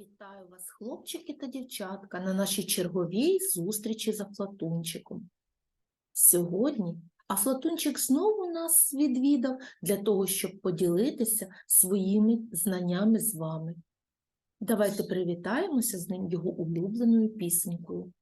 Вітаю вас, хлопчики та дівчатка, на нашій черговій зустрічі з Афлатунчиком. Сьогодні Афлатунчик знову нас відвідав для того, щоб поділитися своїми знаннями з вами. Давайте привітаємося з ним його улюбленою пісенькою.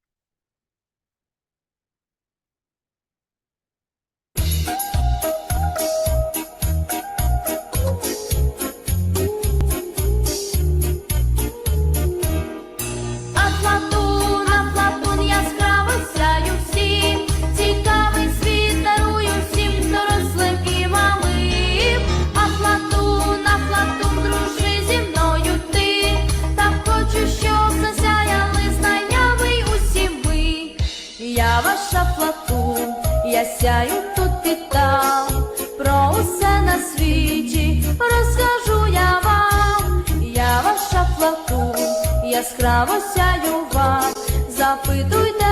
Яскраво сяю вам, запитуйте,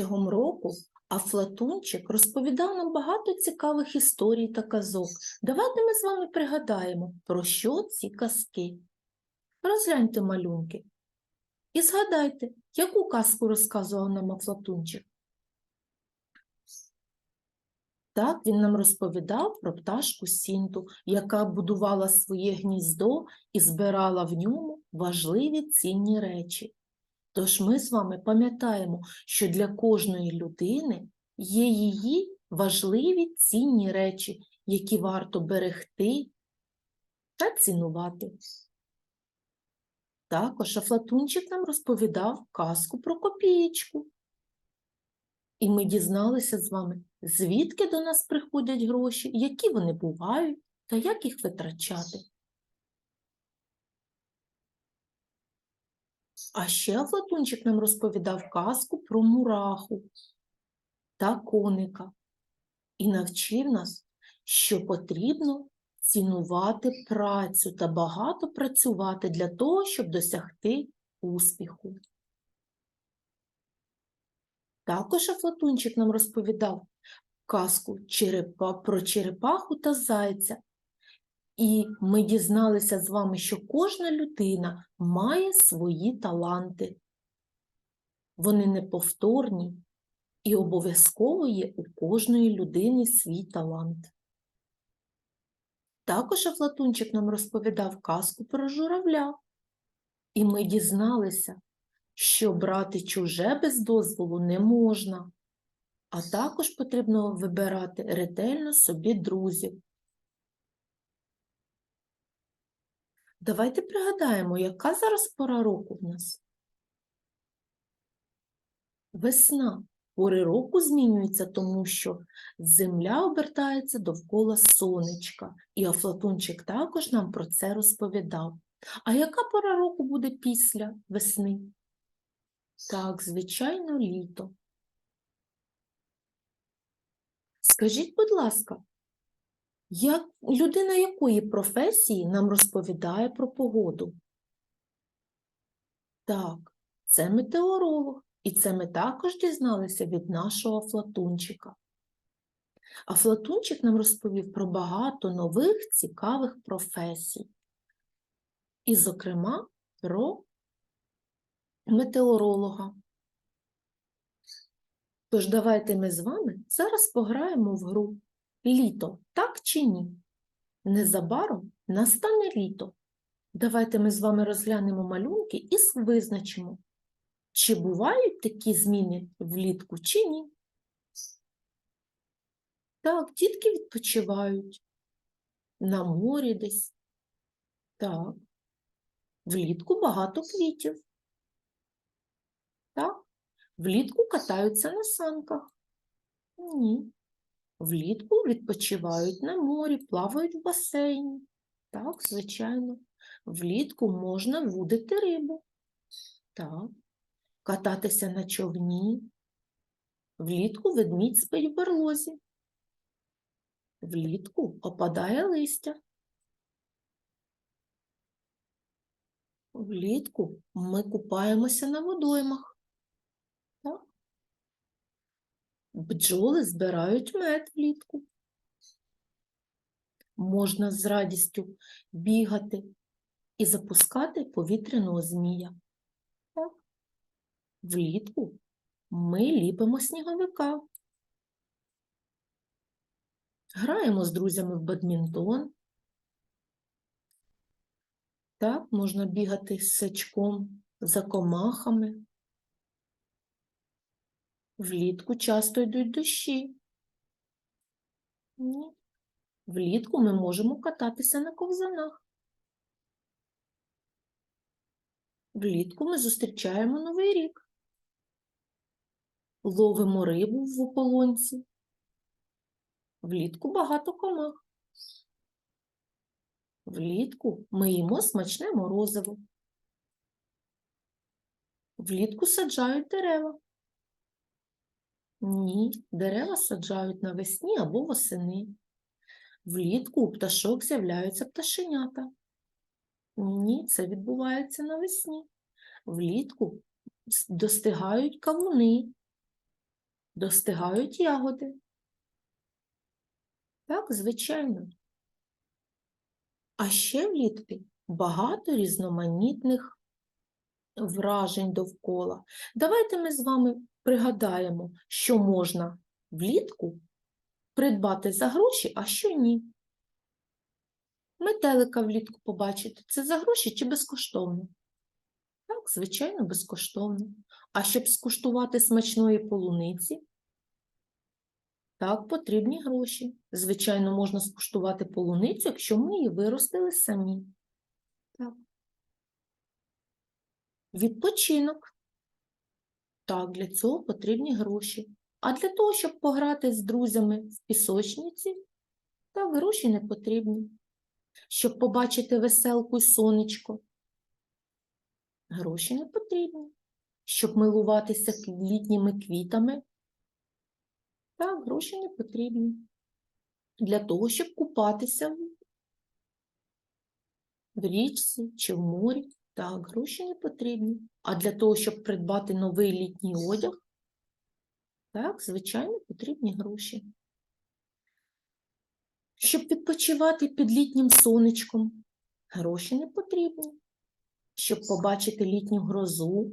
Протягом року Афлатунчик розповідав нам багато цікавих історій та казок. Давайте ми з вами пригадаємо, про що ці казки. Розгляньте малюнки і згадайте, яку казку розказував нам Афлатунчик. Так, він нам розповідав про пташку Сінту, яка будувала своє гніздо і збирала в ньому важливі цінні речі. Тож ми з вами пам'ятаємо, що для кожної людини є її важливі цінні речі, які варто берегти та цінувати. Також Афлатунчик нам розповідав казку про копієчку. І ми дізналися з вами, звідки до нас приходять гроші, які вони бувають та як їх витрачати. А ще Афлатунчик нам розповідав казку про мураху та коника і навчив нас, що потрібно цінувати працю та багато працювати для того, щоб досягти успіху. Також Афлатунчик нам розповідав казку черепа, про черепаху та зайця. І ми дізналися з вами, що кожна людина має свої таланти. Вони неповторні і обов'язково є у кожної людини свій талант. Також Афлатунчик нам розповідав казку про журавля, і ми дізналися, що брати чуже без дозволу не можна, а також потрібно вибирати ретельно собі друзів. Давайте пригадаємо, яка зараз пора року в нас? Весна. Пори року змінюються, тому що земля обертається довкола сонечка, і Афлатунчик також нам про це розповідав. А яка пора року буде після весни? Так, звичайно, літо. Скажіть, будь ласка, як людина якої професії нам розповідає про погоду? Так, це метеоролог, і це ми також дізналися від нашого Афлатунчика. Афлатунчик нам розповів про багато нових цікавих професій, і, зокрема, про метеоролога. Тож давайте ми з вами зараз пограємо в гру Літо, так чи ні? Незабаром настане літо. Давайте ми з вами розглянемо малюнки і визначимо, чи бувають такі зміни влітку, чи ні. Так, дітки відпочивають на морі десь. Так. Влітку багато квітів. Так. Влітку катаються на санках. Ні. Влітку відпочивають на морі, плавають в басейні. Так, звичайно. Влітку можна вудити рибу. Так. Кататися на човні. Влітку ведмідь спить в берлозі. Влітку опадає листя. Влітку ми купаємося на водоймах. Так? Бджоли збирають мед влітку. Можна з радістю бігати і запускати повітряного змія. Так? Влітку ми ліпимо сніговика. Граємо з друзями в бадмінтон. Так, можна бігати з сачком за комахами. Влітку часто йдуть дощі. Ні. Влітку ми можемо кататися на ковзанах. Влітку ми зустрічаємо Новий рік. Ловимо рибу в ополонці. Влітку багато комах. Влітку ми їмо смачне морозиво. Влітку саджають дерева. Ні, дерева саджають навесні або восени. Влітку у пташок з'являються пташенята. Ні, це відбувається навесні. Влітку достигають кавуни, достигають ягоди. Так, звичайно. А ще влітку багато різноманітних вражень довкола. Давайте ми з вами пригадаємо, що можна влітку придбати за гроші, а що ні. Метелика влітку побачити це за гроші чи безкоштовно? Так, звичайно, безкоштовно. А щоб скуштувати смачної полуниці, так, потрібні гроші. Звичайно, можна скуштувати полуницю, якщо ми її виростили самі. Так. Відпочинок. Так, для цього потрібні гроші. А для того, щоб пограти з друзями в пісочниці, так, гроші не потрібні. Щоб побачити веселку й сонечко, гроші не потрібні. Щоб милуватися літніми квітами, так, гроші не потрібні. Для того, щоб купатися в річці чи в морі, так, гроші не потрібні. А для того, щоб придбати новий літній одяг, так, звичайно, потрібні гроші. Щоб відпочивати під літнім сонечком, гроші не потрібні. Щоб побачити літню грозу,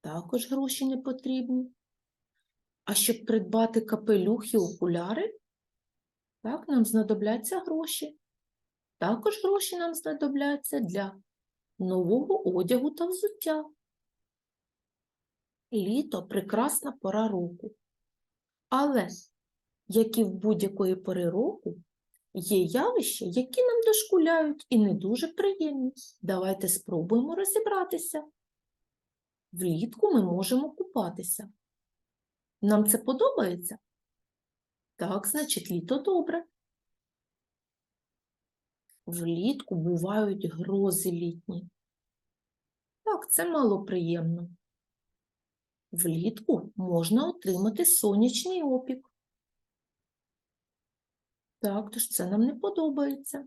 також гроші не потрібні. А щоб придбати капелюх і окуляри, так, нам знадобляться гроші. Також гроші нам знадобляться для нового одягу та взуття. Літо прекрасна пора року. Але, як і в будь-якої пори року, є явища, які нам дошкуляють і не дуже приємні. Давайте спробуємо розібратися. Влітку ми можемо купатися. Нам це подобається? Так, значить, літо добре. Влітку бувають грози літні. Так, це малоприємно. Влітку можна отримати сонячний опік. Так, тож це нам не подобається.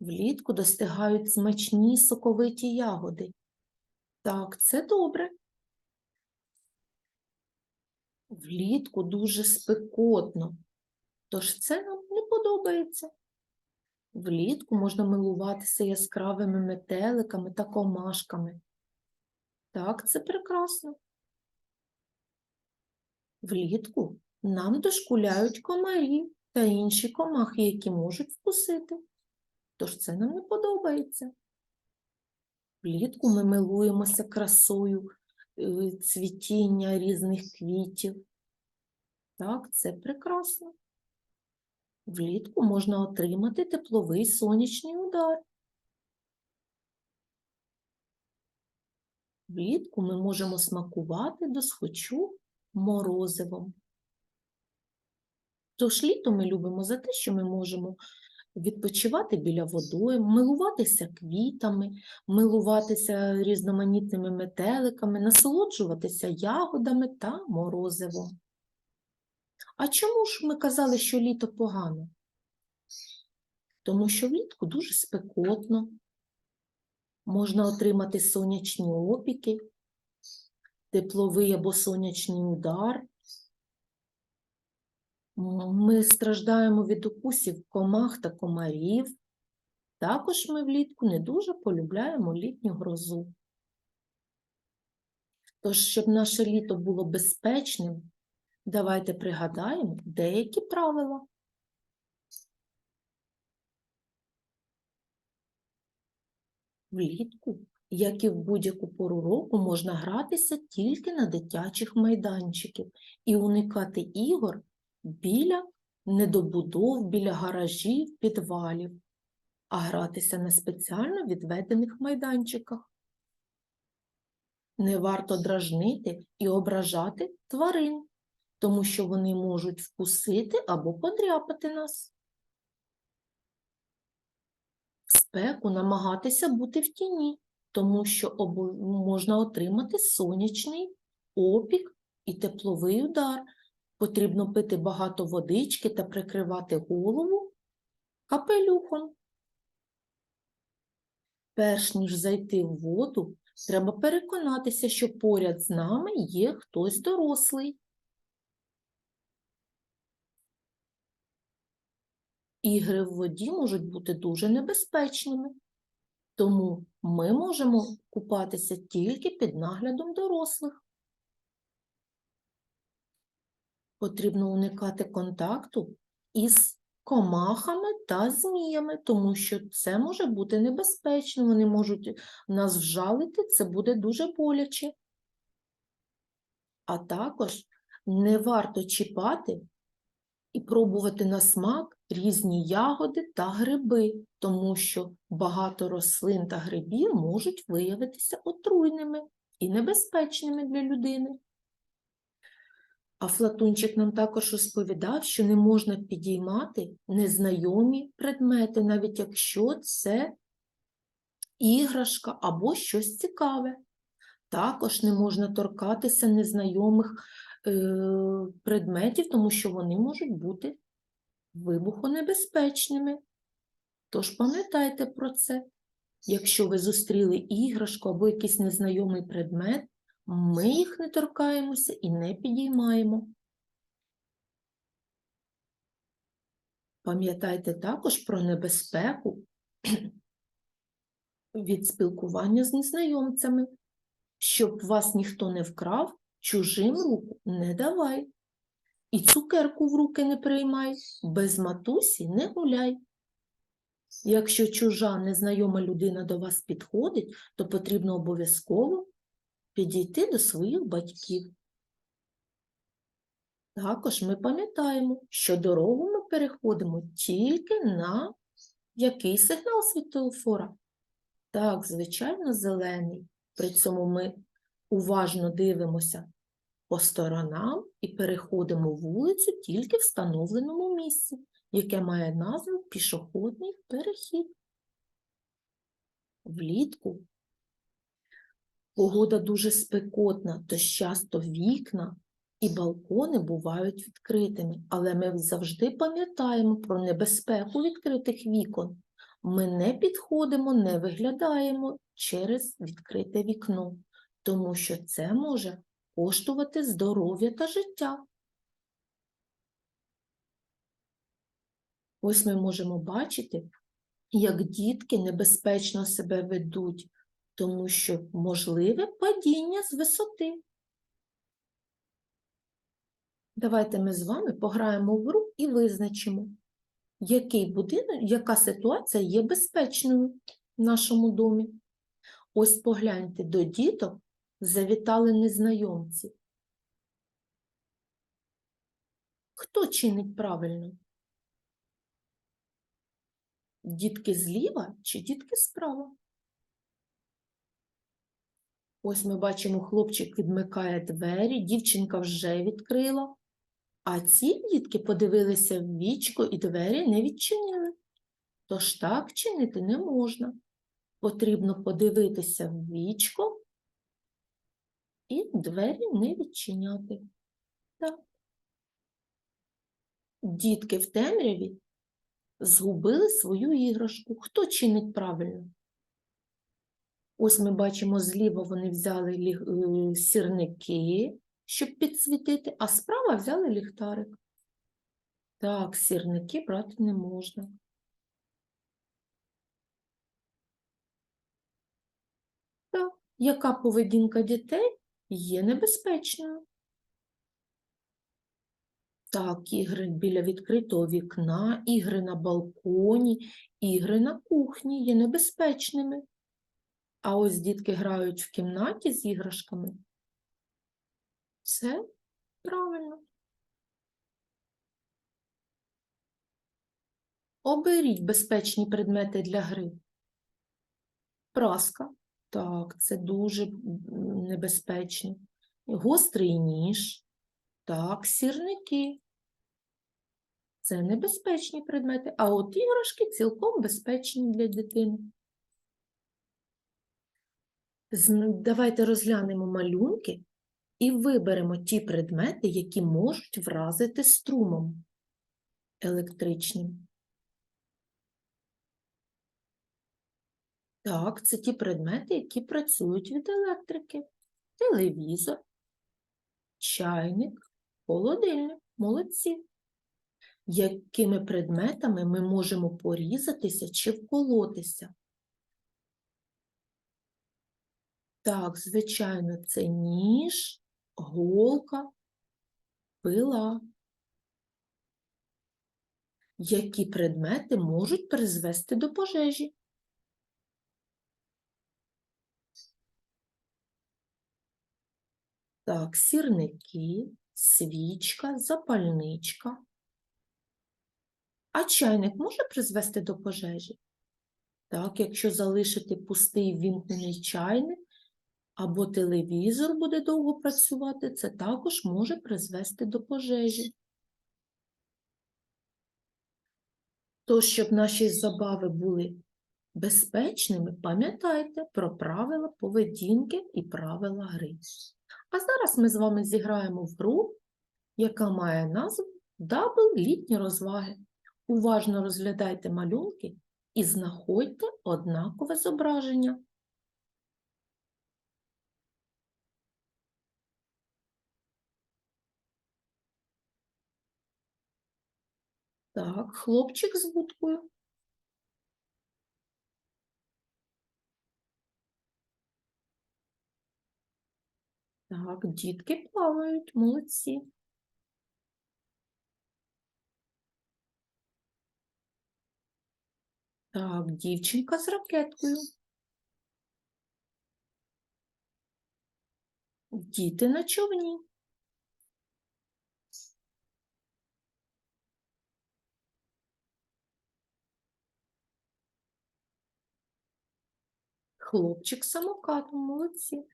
Влітку достигають смачні соковиті ягоди. Так, це добре. Влітку дуже спекотно, тож це нам не подобається. Влітку можна милуватися яскравими метеликами та комашками. Так, це прекрасно. Влітку нам дошкуляють комарі та інші комахи, які можуть вкусити. Тож це нам не подобається. Влітку ми милуємося красою е, цвітіння різних квітів. Так, це прекрасно. Влітку можна отримати тепловий сонячний удар. Влітку ми можемо смакувати досхочу морозивом. Тож літо ми любимо за те, що ми можемо відпочивати біля водою, милуватися квітами, милуватися різноманітними метеликами, насолоджуватися ягодами та морозивом. А чому ж ми казали, що літо погано? Тому що влітку дуже спекотно, можна отримати сонячні опіки, тепловий або сонячний удар. Ми страждаємо від укусів комах та комарів. Також ми влітку не дуже полюбляємо літню грозу. Тож, щоб наше літо було безпечним, давайте пригадаємо деякі правила. Влітку, як і в будь-яку пору року, можна гратися тільки на дитячих майданчиків і уникати ігор біля недобудов, біля гаражів, підвалів, а гратися на спеціально відведених майданчиках. Не варто дражнити і ображати тварин, тому що вони можуть вкусити або подряпати нас. В спеку намагатися бути в тіні, тому що можна отримати сонячний опік і тепловий удар. Потрібно пити багато водички та прикривати голову капелюхом. Перш ніж зайти в воду, треба переконатися, що поряд з нами є хтось дорослий. Ігри в воді можуть бути дуже небезпечними, тому ми можемо купатися тільки під наглядом дорослих. Потрібно уникати контакту із комахами та зміями, тому що це може бути небезпечно, вони можуть нас вжалити, це буде дуже боляче. А також не варто чіпати і пробувати на смак різні ягоди та гриби, тому що багато рослин та грибів можуть виявитися отруйними і небезпечними для людини. А Флатунчик нам також розповідав, що не можна підіймати незнайомі предмети, навіть якщо це іграшка або щось цікаве. Також не можна торкатися незнайомих е, предметів, тому що вони можуть бути вибухонебезпечними. Тож пам'ятайте про це. Якщо ви зустріли іграшку або якийсь незнайомий предмет, ми їх не торкаємося і не підіймаємо. Пам'ятайте також про небезпеку від спілкування з незнайомцями. Щоб вас ніхто не вкрав, чужим руку не давай. І цукерку в руки не приймай, без матусі не гуляй. Якщо чужа незнайома людина до вас підходить, то потрібно обов'язково підійти до своїх батьків. Також ми пам'ятаємо, що дорогу ми переходимо тільки на який сигнал світлофора? Так, звичайно, зелений. При цьому ми уважно дивимося по сторонам і переходимо вулицю тільки в встановленому місці, яке має назву пішохідний перехід. Влітку погода дуже спекотна, тож часто вікна і балкони бувають відкритими, але ми завжди пам'ятаємо про небезпеку відкритих вікон. Ми не підходимо, не виглядаємо через відкрите вікно, тому що це може коштувати здоров'я та життя. Ось ми можемо бачити, як дітки небезпечно себе ведуть, тому що можливе падіння з висоти. Давайте ми з вами пограємо в гру і визначимо, який будинок, яка ситуація є безпечною в нашому домі. Ось погляньте, до діток завітали незнайомці. Хто чинить правильно? Дітки зліва чи дітки справа? Ось ми бачимо, хлопчик відмикає двері, дівчинка вже відкрила, а ці дітки подивилися в вічко і двері не відчинили. Тож так чинити не можна. Потрібно подивитися в вічко і двері не відчиняти. Так. Дітки в темряві згубили свою іграшку. Хто чинить правильно? Ось ми бачимо, зліва вони взяли е, сірники, щоб підсвітити, а справа взяли ліхтарик. Так, сірники брати не можна. Так, яка поведінка дітей є небезпечною? Так, ігри біля відкритого вікна, ігри на балконі, ігри на кухні є небезпечними. А ось дітки грають в кімнаті з іграшками. Це правильно. Оберіть безпечні предмети для гри. Праска. Так, це дуже небезпечно. Гострий ніж. Так, сірники. Це небезпечні предмети, а от іграшки цілком безпечні для дитини. Давайте розглянемо малюнки і виберемо ті предмети, які можуть вразити струмом електричним. Так, це ті предмети, які працюють від електрики. Телевізор, чайник, холодильник. Молодці. Якими предметами ми можемо порізатися чи вколотися? Так, звичайно, це ніж, голка, пила. Які предмети можуть призвести до пожежі? Так, сірники, свічка, запальничка. А чайник може призвести до пожежі? Так, якщо залишити пустий вімкнений чайник, або телевізор буде довго працювати, це також може призвести до пожежі. Тож, щоб наші забави були безпечними, пам'ятайте про правила поведінки і правила гри. А зараз ми з вами зіграємо в гру, яка має назву Дабл літні розваги. Уважно розглядайте малюнки і знаходьте однакове зображення. Так, хлопчик з вудкою. Так, дітки плавають, молодці. Так, дівчинка з ракеткою. Діти на човні. Хлопчик самокатом, молодці.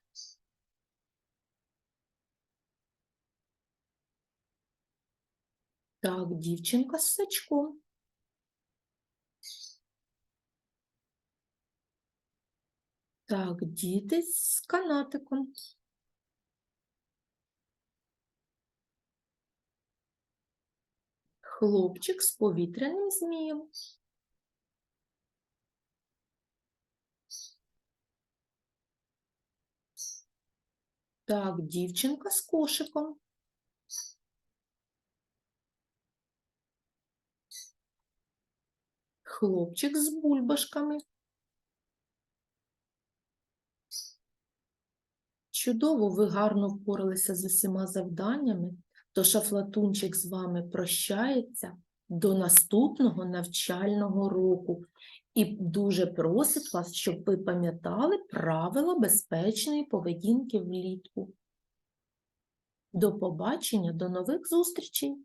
Так, дівчинка з сачком. Так, діти з канатиком. Хлопчик з повітряним змієм. Так, дівчинка з кошиком. Хлопчик з бульбашками. Чудово, ви гарно впоралися з усіма завданнями, то шафлатунчик з вами прощається до наступного навчального року і дуже просить вас, щоб ви пам'ятали правила безпечної поведінки влітку. До побачення, до нових зустрічей!